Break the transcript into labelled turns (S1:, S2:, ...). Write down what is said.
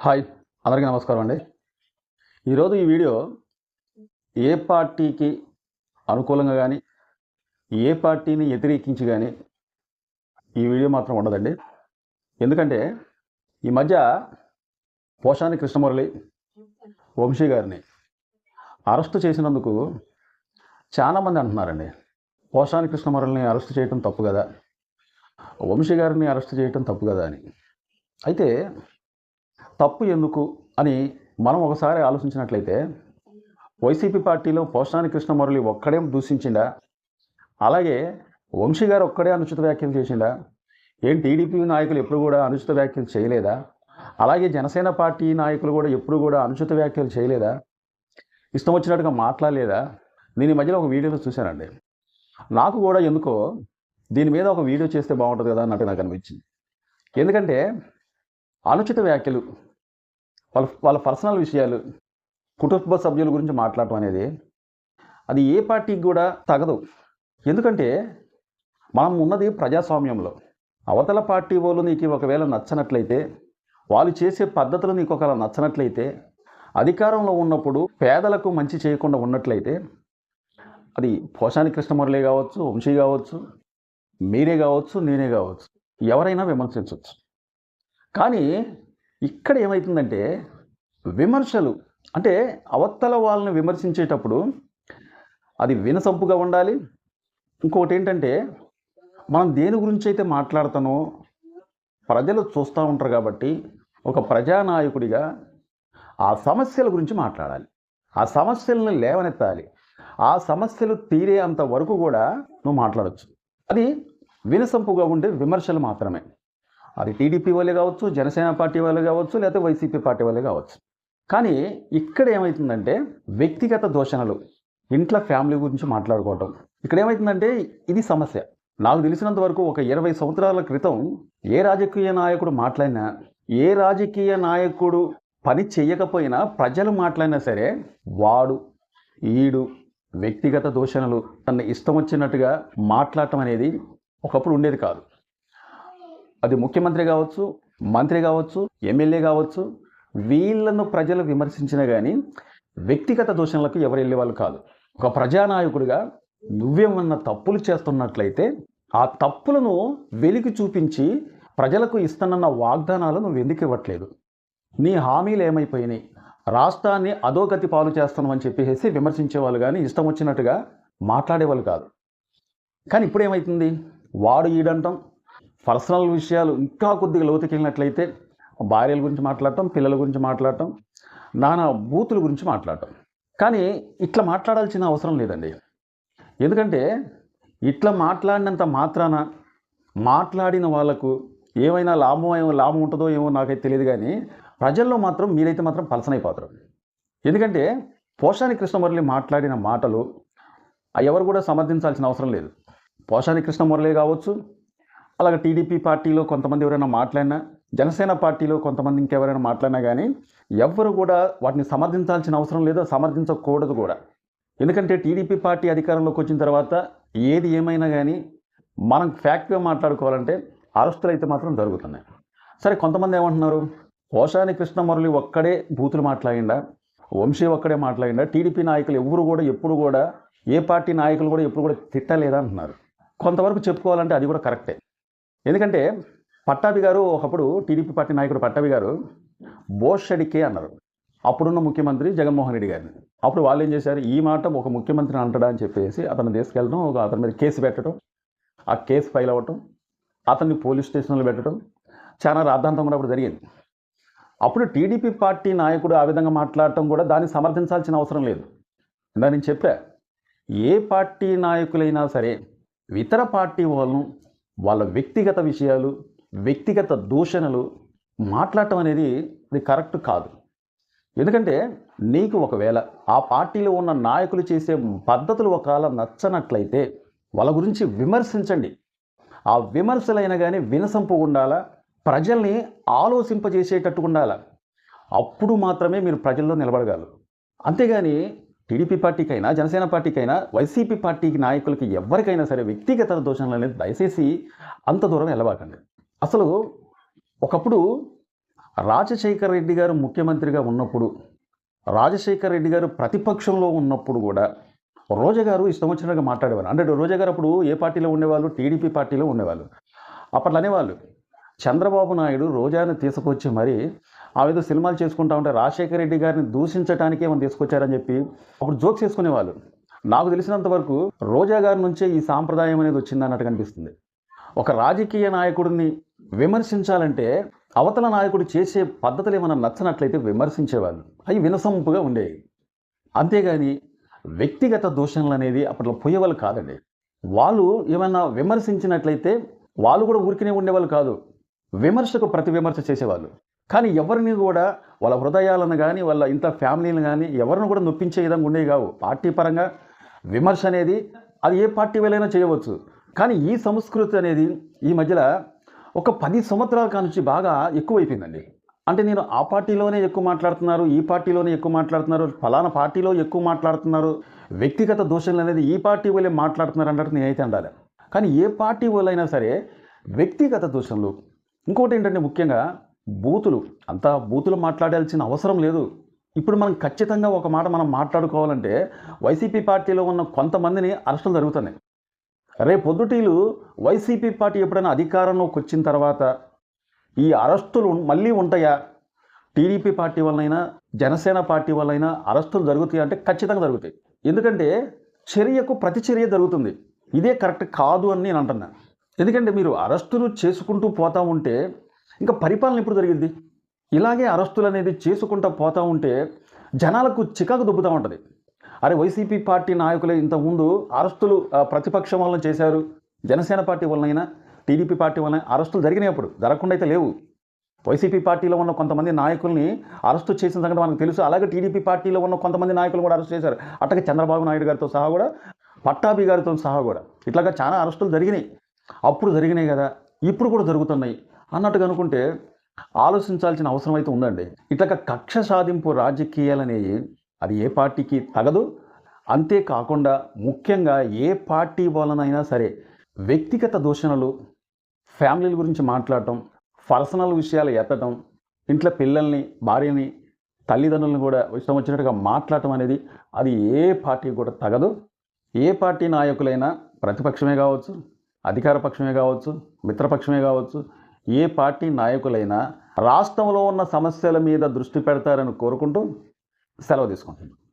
S1: Hi అందరికీ నమస్కారం అండి. ఈరోజు ఈ వీడియో ఏ పార్టీకి అనుకూలంగా కానీ ఏ పార్టీని వ్యతిరేకించి కానీ ఈ వీడియో మాత్రం ఉండదండి. ఎందుకంటే ఈ మధ్య పోషాని కృష్ణమురళి వంశీ గారిని అరెస్టు చేసినందుకు చాలామంది అంటున్నారండి. పోషాని కృష్ణమురళిని అరెస్ట్ చేయటం తప్పు కదా? వంశీ గారిని అరెస్ట్ చేయటం తప్పు కదా అని. అయితే తప్పు ఎందుకు అని మనం ఒకసారి ఆలోచించినట్లయితే వైసీపీ పార్టీలో పోషాని కృష్ణమురళి ఒక్కడే దూషించిండా? అలాగే వంశీ గారు ఒక్కడే అనుచిత వ్యాఖ్యలు చేసిండా? ఏం టీడీపీ నాయకులు ఎప్పుడు కూడా అనుచిత వ్యాఖ్యలు చేయలేదా? అలాగే జనసేన పార్టీ నాయకులు కూడా ఎప్పుడు కూడా అనుచిత వ్యాఖ్యలు చేయలేదా? ఇష్టం వచ్చినట్టుగా మాట్లాడలేదా? దీని మధ్యలో ఒక వీడియోలో చూశానండి. నాకు కూడా ఎందుకో దీని మీద ఒక వీడియో చేస్తే బాగుంటుంది కదా అన్నట్టు నాకు అనిపించింది. ఎందుకంటే అనుచిత వ్యాఖ్యలు వాళ్ళ వాళ్ళ పర్సనల్ విషయాలు కుటుంబ సభ్యుల గురించి మాట్లాడటం అనేది అది ఏ పార్టీకి కూడా తగదు. ఎందుకంటే మనం ఉన్నది ప్రజాస్వామ్యంలో. అవతల పార్టీ వాళ్ళు నీకు ఒకవేళ నచ్చనట్లయితే వాళ్ళు చేసే పద్ధతులు నీకు ఒకవేళ నచ్చనట్లయితే అధికారంలో ఉన్నప్పుడు పేదలకు మంచి చేయకుండా ఉన్నట్లయితే అది పోషాని కృష్ణమురళి కావచ్చు వంశీ కావచ్చు మీరే కావచ్చు నేనే కావచ్చు ఎవరైనా విమర్శించవచ్చు. కానీ ఇక్కడ ఏమవుతుందంటే విమర్శలు అంటే అవతల వాళ్ళని విమర్శించేటప్పుడు అది వినసంపుగా ఉండాలి. ఇంకొకటి ఏంటంటే మనం దేని గురించి అయితే మాట్లాడుతానో ప్రజలు చూస్తూ ఉంటారు కాబట్టి ఒక ప్రజానాయకుడిగా ఆ సమస్యల గురించి మాట్లాడాలి. ఆ సమస్యలను లేవనెత్తాలి. ఆ సమస్యలు తీరే అంత వరకు కూడా నువ్వు మాట్లాడచ్చు. అది వినసంపుగా ఉండే విమర్శలు మాత్రమే. అది టీడీపీ వాళ్ళే కావచ్చు జనసేన పార్టీ వాళ్ళే కావచ్చు లేకపోతే వైసీపీ పార్టీ వాళ్ళే కావచ్చు. కానీ ఇక్కడ ఏమవుతుందంటే వ్యక్తిగత దోషణలు ఇంట్లో ఫ్యామిలీ గురించి మాట్లాడుకోవటం. ఇక్కడ ఏమవుతుందంటే ఇది సమస్య. నాకు తెలిసినంత వరకు ఒక ఇరవై సంవత్సరాల క్రితం ఏ రాజకీయ నాయకుడు మాట్లాడినా ఏ రాజకీయ నాయకుడు పని చేయకపోయినా ప్రజలు మాట్లాడినా సరే వాడు ఈడు వ్యక్తిగత దోషణలు తన ఇష్టం వచ్చినట్టుగా మాట్లాడటం అనేది ఒకప్పుడు ఉండేది కాదు. అది ముఖ్యమంత్రి కావచ్చు మంత్రి కావచ్చు ఎమ్మెల్యే కావచ్చు వీళ్ళను ప్రజలు విమర్శించినా కానీ వ్యక్తిగత దోషణలకు ఎవరు వెళ్ళేవాళ్ళు కాదు. ఒక ప్రజానాయకుడిగా నువ్వేమన్నా తప్పులు చేస్తున్నట్లయితే ఆ తప్పులను వెలికి చూపించి ప్రజలకు ఇస్తానన్న వాగ్దానాలు నువ్వు ఎందుకు ఇవ్వట్లేదు? నీ హామీలు ఏమైపోయినాయి? రాష్ట్రాన్ని అధోగతి పాలు చేస్తున్నామని అని చెప్పేసి విమర్శించేవాళ్ళు కానీ ఇష్టం వచ్చినట్టుగా మాట్లాడేవాళ్ళు కాదు. కానీ ఇప్పుడు ఏమవుతుంది వాడు ఈడంటాం పర్సనల్ విషయాలు ఇంకా కొద్దిగా లోతుకెళ్ళినట్లయితే భార్యల గురించి మాట్లాడటం పిల్లల గురించి మాట్లాడటం నానా బూతుల గురించి మాట్లాడటం. కానీ ఇట్లా మాట్లాడాల్సిన అవసరం లేదండి. ఎందుకంటే ఇట్లా మాట్లాడినంత మాత్రాన మాట్లాడిన వాళ్ళకు ఏమైనా లాభం ఏమో లాభం ఉంటుందో ఏమో నాకైతే తెలియదు కానీ ప్రజల్లో మాత్రం మీరైతే మాత్రం పలసనైపోతారు ఎందుకంటే పోషాని కృష్ణమురళి మాట్లాడిన మాటలు ఎవరు కూడా సమర్థించాల్సిన అవసరం లేదు. పోషాని కృష్ణమురళి కావచ్చు అలాగే టీడీపీ పార్టీలో కొంతమంది ఎవరైనా మాట్లాడినా జనసేన పార్టీలో కొంతమంది ఇంకెవరైనా మాట్లాడినా కానీ ఎవ్వరు కూడా వాటిని సమర్థించాల్సిన అవసరం లేదు సమర్థించకూడదు కూడా. ఎందుకంటే టీడీపీ పార్టీ అధికారంలోకి వచ్చిన తర్వాత ఏది ఏమైనా కానీ మనం ఫ్యాక్ట్గా మాట్లాడుకోవాలంటే అరెస్టులు అయితే మాత్రం జరుగుతున్నాయి. సరే కొంతమంది ఏమంటున్నారు? పోషాని కృష్ణమురళి ఒక్కడే బూతులు మాట్లాడిండా? వంశీ ఒక్కడే మాట్లాడిండా? టీడీపీ నాయకులు ఎవరు కూడా ఎప్పుడు కూడా ఏ పార్టీ నాయకులు కూడా ఎప్పుడు కూడా తిట్టలేదా అంటున్నారు కొంతవరకు చెప్పుకోవాలంటే అది కూడా కరెక్టే. ఎందుకంటే పట్టాభి గారు ఒకప్పుడు టీడీపీ పార్టీ నాయకుడు పట్టాభి గారు బోషడికే అన్నారు. అప్పుడున్న ముఖ్యమంత్రి జగన్మోహన్ రెడ్డి గారిని. అప్పుడు వాళ్ళు ఏం చేశారు? ఈ మాట ఒక ముఖ్యమంత్రిని అంటడా అని చెప్పేసి అతను తీసుకెళ్ళడం ఒక అతని మీద కేసు పెట్టడం ఆ కేసు ఫైల్ అవ్వటం అతన్ని పోలీస్ స్టేషన్లో పెట్టడం చాలా రాద్ధాంతం కూడా అప్పుడు జరిగింది. అప్పుడు టీడీపీ పార్టీ నాయకుడు ఆ విధంగా మాట్లాడటం కూడా దాన్ని సమర్థించాల్సిన అవసరం లేదు. ఇందా నేను చెప్పా ఏ పార్టీ నాయకులైనా సరే ఇతర పార్టీ వాళ్ళను వాళ్ళ వ్యక్తిగత విషయాలు వ్యక్తిగత దూషణలు మాట్లాడటం అనేది ఇది కరెక్ట్ కాదు. ఎందుకంటే నీకు ఒకవేళ ఆ పార్టీలో ఉన్న నాయకులు చేసే పద్ధతులు ఒకవేళ నచ్చనట్లయితే వాళ్ళ గురించి విమర్శించండి. ఆ విమర్శలైనా కానీ వినసంపు ఉండాలా? ప్రజల్ని ఆలోచింపజేసేటట్టు ఉండాలా? అప్పుడు మాత్రమే మీరు ప్రజల్లో నిలబడగలరు. అంతేగాని టీడీపీ పార్టీకైనా జనసేన పార్టీకైనా వైసీపీ పార్టీకి నాయకులకి ఎవరికైనా సరే వ్యక్తిగత దోషణలు అనేది దయచేసి అంత దూరం వెళ్ళబాకండి. అసలు ఒకప్పుడు రాజశేఖర్ రెడ్డి గారు ముఖ్యమంత్రిగా ఉన్నప్పుడు రాజశేఖర్ రెడ్డి గారు ప్రతిపక్షంలో ఉన్నప్పుడు కూడా రోజా గారు ఇష్టం వచ్చినట్టుగా మాట్లాడేవారు. అంటే రోజా గారు అప్పుడు ఏ పార్టీలో ఉండేవాళ్ళు? టీడీపీ పార్టీలో ఉండేవాళ్ళు. అప్పట్లో అనేవాళ్ళు. చంద్రబాబు నాయుడు రోజాను తీసుకొచ్చి మరి ఆ విధంగా సినిమాలు చేసుకుంటా ఉంటే రాజశేఖర రెడ్డి గారిని దూషించడానికే మనం తీసుకొచ్చారని చెప్పి అప్పుడు జోక్స్ చేసుకునేవాళ్ళు. నాకు తెలిసినంత వరకు రోజా గారి నుంచే ఈ సాంప్రదాయం అనేది వచ్చింది అన్నట్టు కనిపిస్తుంది. ఒక రాజకీయ నాయకుడిని విమర్శించాలంటే అవతల నాయకుడు చేసే పద్ధతులు ఏమైనా నచ్చనట్లయితే విమర్శించేవాళ్ళు. అవి వినసొంపుగా ఉండేవి. అంతేగాని వ్యక్తిగత దూషణలు అనేది అప్పట్లో పోయేవాళ్ళు కాదండి. వాళ్ళు ఏమైనా విమర్శించినట్లయితే వాళ్ళు కూడా ఊరికినే ఉండేవాళ్ళు కాదు. విమర్శకు ప్రతి విమర్శ చేసేవాళ్ళు. కానీ ఎవరిని కూడా వాళ్ళ హృదయాలను కానీ వాళ్ళ ఇంత ఫ్యామిలీని కానీ ఎవరిని కూడా నొప్పించే విధంగా ఉండేవి కావు. పార్టీ పరంగా విమర్శ అనేది అది ఏ పార్టీ వేలైనా చేయవచ్చు. కానీ ఈ సంస్కృతి అనేది ఈ మధ్యలో ఒక పది సంవత్సరాల కానుంచి బాగా ఎక్కువైపోయిందండి. అంటే నేను ఆ పార్టీలోనే ఎక్కువ మాట్లాడుతున్నారు ఈ పార్టీలోనే ఎక్కువ మాట్లాడుతున్నారు ఫలానా పార్టీలో ఎక్కువ మాట్లాడుతున్నారు వ్యక్తిగత దోషణలు అనేది ఈ పార్టీ వాళ్ళే మాట్లాడుతున్నారు అన్నట్టు నేనైతే అండాలి కానీ ఏ పార్టీ వాళ్ళైనా సరే వ్యక్తిగత దోషణలు ఇంకోటి ఏంటంటే ముఖ్యంగా బూతులు అంతా బూతులు మాట్లాడాల్సిన అవసరం లేదు. ఇప్పుడు మనం ఖచ్చితంగా ఒక మాట మనం మాట్లాడుకోవాలంటే వైసీపీ పార్టీలో ఉన్న కొంతమందిని అరెస్టులు జరుగుతున్నాయి. రేపు పొద్దుటీలు వైసీపీ పార్టీ ఎప్పుడైనా అధికారంలోకి వచ్చిన తర్వాత ఈ అరెస్టులు మళ్ళీ ఉంటాయా? టీడీపీ పార్టీ వల్లైనా జనసేన పార్టీ వల్లైనా అరెస్టులు జరుగుతాయి అంటే ఖచ్చితంగా జరుగుతాయి. ఎందుకంటే చర్యకు ప్రతి చర్య జరుగుతుంది. ఇదే కరెక్ట్ కాదు అని నేను అంటున్నాను ఎందుకంటే మీరు అరెస్టులు చేసుకుంటూ పోతా ఉంటే ఇంకా పరిపాలన ఎప్పుడు జరిగింది? ఇలాగే అరెస్టులు అనేది చేసుకుంటూ పోతా ఉంటే జనాలకు చికాకు దుబ్బుతూ ఉంటుంది. అరే వైసీపీ పార్టీ నాయకులే ఇంతకుముందు అరెస్టులు ప్రతిపక్షం వలన చేశారు. జనసేన పార్టీ వలనైనా టీడీపీ పార్టీ వలన అరెస్టులు జరిగినాయి అప్పుడు. జరగకుండా అయితే లేవు. వైసీపీ పార్టీలో ఉన్న కొంతమంది నాయకుల్ని అరెస్టు చేసిన సంగతి మనకు తెలుసు. అలాగే టీడీపీ పార్టీలో ఉన్న కొంతమంది నాయకులు కూడా అరెస్ట్ చేశారు. అట్లాగే చంద్రబాబు నాయుడు గారితో సహా కూడా పట్టాభి గారితో సహా కూడా. ఇట్లాగా చాలా అరెస్టులు జరిగినాయి. అప్పుడు జరిగినాయి కదా ఇప్పుడు కూడా జరుగుతున్నాయి అన్నట్టుగా అనుకుంటే ఆలోచించాల్సిన అవసరం అయితే ఉందండి. ఇట్లా కక్ష సాధింపు రాజకీయాలనేవి అది ఏ పార్టీకి తగదు. అంతేకాకుండా ముఖ్యంగా ఏ పార్టీ వలనైనా సరే వ్యక్తిగత దూషణలు ఫ్యామిలీల గురించి మాట్లాడటం పర్సనల్ విషయాలు ఎత్తటం ఇంట్లో పిల్లల్ని భార్యని తల్లిదండ్రులను కూడా ఇష్టం వచ్చినట్టుగా మాట్లాడటం అనేది అది ఏ పార్టీ కూడా తగదు. ఏ పార్టీ నాయకులైనా ప్రతిపక్షమే కావచ్చు అధికార పక్షమే కావచ్చు మిత్రపక్షమే కావచ్చు ఏ పార్టీ నాయకులైనా రాష్ట్రంలో ఉన్న సమస్యల మీద దృష్టి పెడతారని కోరుకుంటూ సెలవు తీసుకుంటున్నాను